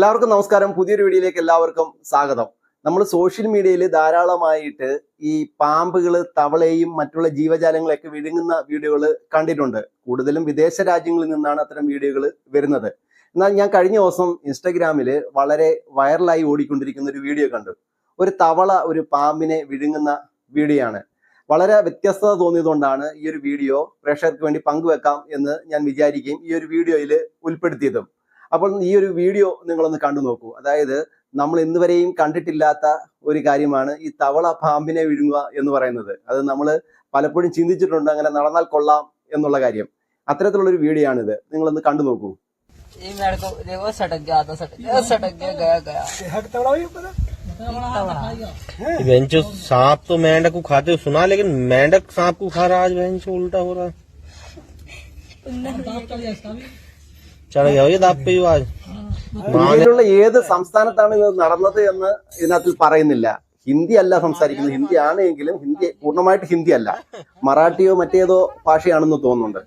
എല്ലാവർക്കും നമസ്കാരം. പുതിയൊരു വീഡിയോയിലേക്ക് എല്ലാവർക്കും സ്വാഗതം. നമ്മൾ സോഷ്യൽ മീഡിയയിൽ ധാരാളമായിട്ട് ഈ പാമ്പുകൾ തവളയും മറ്റുള്ള ജീവജാലങ്ങളെയൊക്കെ വിഴുങ്ങുന്ന വീഡിയോകൾ കണ്ടിട്ടുണ്ട്. കൂടുതലും വിദേശ രാജ്യങ്ങളിൽ നിന്നാണ് അത്തരം വീഡിയോകൾ വരുന്നത്. എന്നാൽ ഞാൻ കഴിഞ്ഞ ദിവസം ഇൻസ്റ്റഗ്രാമിൽ വളരെ വൈറലായി ഓടിക്കൊണ്ടിരിക്കുന്ന ഒരു വീഡിയോ കണ്ടു. ഒരു തവള ഒരു പാമ്പിനെ വിഴുങ്ങുന്ന വീഡിയോ ആണ് വളരെ വ്യത്യസ്തത തോന്നിയതുകൊണ്ടാണ് ഈ ഒരു വീഡിയോ പ്രേക്ഷകർക്ക് വേണ്ടി പങ്കുവെക്കാം എന്ന് ഞാൻ വിചാരിക്കുകയും ഈ ഒരു വീഡിയോയിൽ ഉൾപ്പെടുത്തിയതും. അപ്പോൾ ഈ ഒരു വീഡിയോ നിങ്ങളൊന്ന് കണ്ടു നോക്കൂ അതായത് നമ്മൾ ഇന്ന് വരെയും കണ്ടിട്ടില്ലാത്ത ഒരു കാര്യമാണ് ഈ തവള പാമ്പിനെ വിഴുങ്ങുക എന്ന് പറയുന്നത് അത് നമ്മൾ പലപ്പോഴും ചിന്തിച്ചിട്ടുണ്ട് അങ്ങനെ നടന്നാൽ കൊള്ളാം എന്നുള്ള കാര്യം അത്തരത്തിലുള്ള ഒരു വീഡിയോ ആണിത് നിങ്ങളൊന്ന് കണ്ടു നോക്കൂ ये मेरे को देखो सटक गया था सटक गया सटक गया गया गया बेंचो सांप तो मेंढक को खाते हो सुना लेकिन मेंढक सांप को खा रहा आज बेंच उल्टा हो रहा है ഇന്ത്യയിലുള്ള ഏത് സംസ്ഥാനത്താണ് ഇത് നടന്നത് എന്ന് ഇതിനകത്തിൽ പറയുന്നില്ല. ഹിന്ദി അല്ല സംസാരിക്കുന്നത്. ഹിന്ദി ആണെങ്കിലും ഹിന്ദി പൂർണമായിട്ട് ഹിന്ദി അല്ല. മറാഠിയോ മറ്റേതോ ഭാഷയാണെന്ന് തോന്നുന്നുണ്ട്.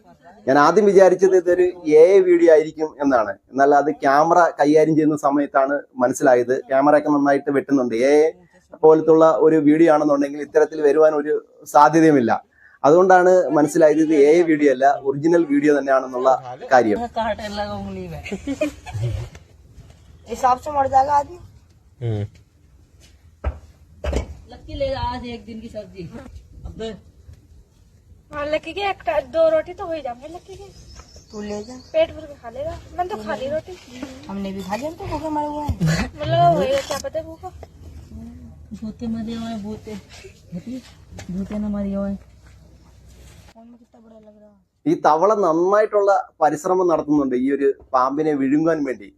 ഞാൻ ആദ്യം വിചാരിച്ചത് ഇതൊരു എ വീഡിയോ ആയിരിക്കും എന്നാണ്. എന്നാൽ അത് ക്യാമറ കൈകാര്യം ചെയ്യുന്ന സമയത്താണ് മനസ്സിലായത്. ക്യാമറ ഒക്കെ നന്നായിട്ട് വെട്ടുന്നുണ്ട്. എ പോലത്തുള്ള ഒരു വീഡിയോ ആണെന്നുണ്ടെങ്കിൽ ഇത്തരത്തിൽ വരുവാൻ ഒരു സാധ്യതയുമില്ല. അതുകൊണ്ടാണ് മനസ്സിലായത് ഇത് എ വീഡിയോ അല്ല ഒറിജിനൽ വീഡിയോ തന്നെയാണെന്നുള്ള കാര്യം काटने लगा उंगली में हिसाब से मर जाएगा आदमी हम्म लक्की ले आज एक दिन की सब्जी अब हाँ लकी के एक दो रोटी तो हो ही जाएंगे लकी के तू ले जा पेट भर के खा लेगा मैंने तो खा ली रोटी हमने भी खा लिया हम तो भूखे मरे हुए हैं मतलब वही है, क्या पता है भूखा भूते मरे हुए हैं भूते भूते भूते न मरे हुए ഈ തവള നന്നായിട്ടുള്ള പരിശ്രമം നടത്തുന്നുണ്ട് ഈ ഒരു പാമ്പിനെ വിഴുങ്ങാൻ വേണ്ടി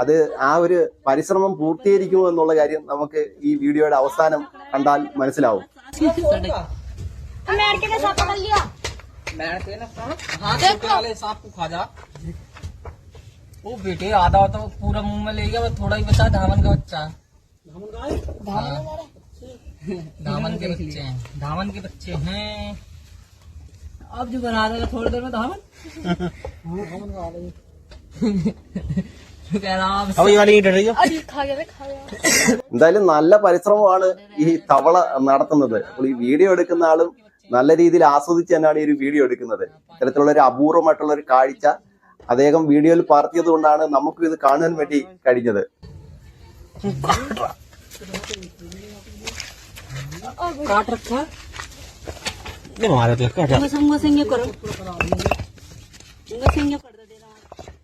അത് ആ ഒരു പരിശ്രമം പൂർത്തീകരിക്കുമോ എന്നുള്ള കാര്യം നമുക്ക് ഈ വീഡിയോയുടെ അവസാനം കണ്ടാൽ മനസ്സിലാവും मैं के साथ पकड़ लिया बैठ के ना हाँ छोटे वाले सांप को खा जा ओ बेटे आधा तो पूरा मुंह में ले गया बस थोड़ा ही बचा धावन का बच्चा हाँ। धावन के बच्चे हैं धावन के बच्चे हैं अब जो बना देगा थोड़ी देर में धावन कह रहा अब अब ये वाली डर रही हो अरे खा गया मैं खा गया എന്തായാലും നല്ല പരിശ്രമമാണ് ഈ തവള നടത്തുന്നത് അപ്പോൾ ഈ വീഡിയോ എടുക്കുന്ന ആളും നല്ല രീതിയിൽ ആസ്വദിച്ച് തന്നെയാണ് ഈ ഒരു വീഡിയോ എടുക്കുന്നത് ഇത്തരത്തിലുള്ള ഒരു അപൂർവമായിട്ടുള്ള ഒരു കാഴ്ച അദ്ദേഹം വീഡിയോയിൽ പകർത്തിയത് കൊണ്ടാണ് നമുക്കും ഇത് കാണാൻ വേണ്ടി കഴിഞ്ഞത് काट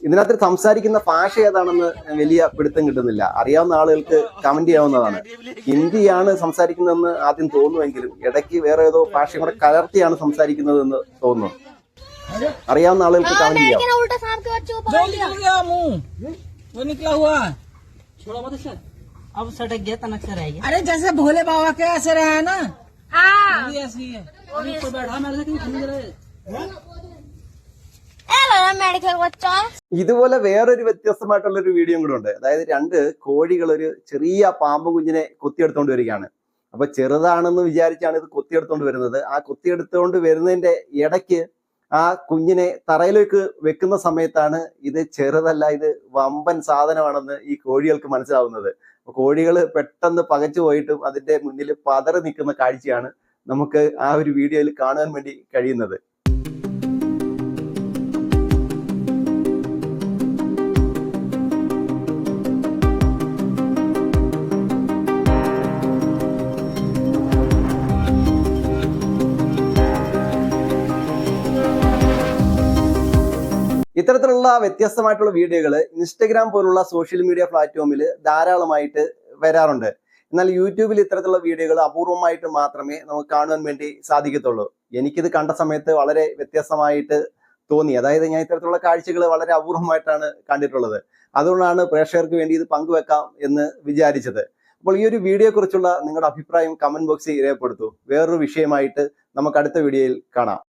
ഇതിനകത്ത് സംസാരിക്കുന്ന ഭാഷ ഏതാണെന്ന് വലിയ പിടുത്തം കിട്ടുന്നില്ല അറിയാവുന്ന ആളുകൾക്ക് കമന്റ് ചെയ്യാവുന്നതാണ് ഹിന്ദിയാണ് സംസാരിക്കുന്നതെന്ന് ആദ്യം തോന്നുമെങ്കിലും ഇടയ്ക്ക് വേറെ ഏതോ ഭാഷയും കൂടെ കലർത്തിയാണ് സംസാരിക്കുന്നതെന്ന് തോന്നുന്നു അറിയാവുന്ന ആളുകൾക്ക് കമന്റ് ചെയ്യാം उल्टा सांप के बच्चे को जो निकल गया मुंह वो निकला हुआ है छोड़ा मत सर अब सटक गया तनक से रह गया अरे जैसे भोले बाबा के ऐसे रहा है ना ഇതുപോലെ വേറൊരു വ്യത്യസ്തമായിട്ടുള്ള ഒരു വീഡിയോ കൂടെ ഉണ്ട്. അതായത് രണ്ട് കോഴികൾ ഒരു ചെറിയ പാമ്പ് കുഞ്ഞിനെ കൊത്തിയെടുത്തോണ്ട് വരികയാണ്. അപ്പൊ ചെറുതാണെന്ന് വിചാരിച്ചാണ് ഇത് കൊത്തിയെടുത്തോണ്ട് വരുന്നത്. ആ കൊത്തിയെടുത്തോണ്ട് വരുന്നതിന്റെ ഇടയ്ക്ക് ആ കുഞ്ഞിനെ തറയിലേക്ക് വെക്കുന്ന സമയത്താണ് ഇത് ചെറുതല്ല ഇത് വമ്പൻ സാധനമാണെന്ന് ഈ കോഴികൾക്ക് മനസ്സിലാവുന്നത്. കോഴികൾ പെട്ടെന്ന് പകച്ചു പോയിട്ടും അതിന്റെ മുന്നിൽ പതറി നിൽക്കുന്ന കാഴ്ചയാണ് നമുക്ക് ആ ഒരു വീഡിയോയിൽ കാണാൻ വേണ്ടി കഴിയുന്നത്. ഇത്തരത്തിലുള്ള വ്യത്യസ്തമായിട്ടുള്ള വീഡിയോകൾ ഇൻസ്റ്റഗ്രാം പോലുള്ള സോഷ്യൽ മീഡിയ പ്ലാറ്റ്ഫോമിൽ ധാരാളമായിട്ട് വരാറുണ്ട്. എന്നാൽ യൂട്യൂബിൽ ഇത്തരത്തിലുള്ള വീഡിയോകൾ അപൂർവമായിട്ട് മാത്രമേ നമുക്ക് കാണുവാൻ വേണ്ടി സാധിക്കത്തുള്ളൂ. എനിക്കിത് കണ്ട സമയത്ത് വളരെ വ്യത്യസ്തമായിട്ട് തോന്നി. അതായത് ഞാൻ ഇത്തരത്തിലുള്ള കാഴ്ചകൾ വളരെ അപൂർവമായിട്ടാണ് കണ്ടിട്ടുള്ളത്. അതുകൊണ്ടാണ് പ്രേക്ഷകർക്ക് വേണ്ടി ഇത് പങ്കുവെക്കാം എന്ന് വിചാരിച്ചത്. അപ്പോൾ ഈ ഒരു വീഡിയോയെ കുറിച്ചുള്ള നിങ്ങളുടെ അഭിപ്രായം കമന്റ് ബോക്സിൽ രേഖപ്പെടുത്തൂ. വേറൊരു വിഷയമായിട്ട് നമുക്ക് അടുത്ത വീഡിയോയിൽ കാണാം.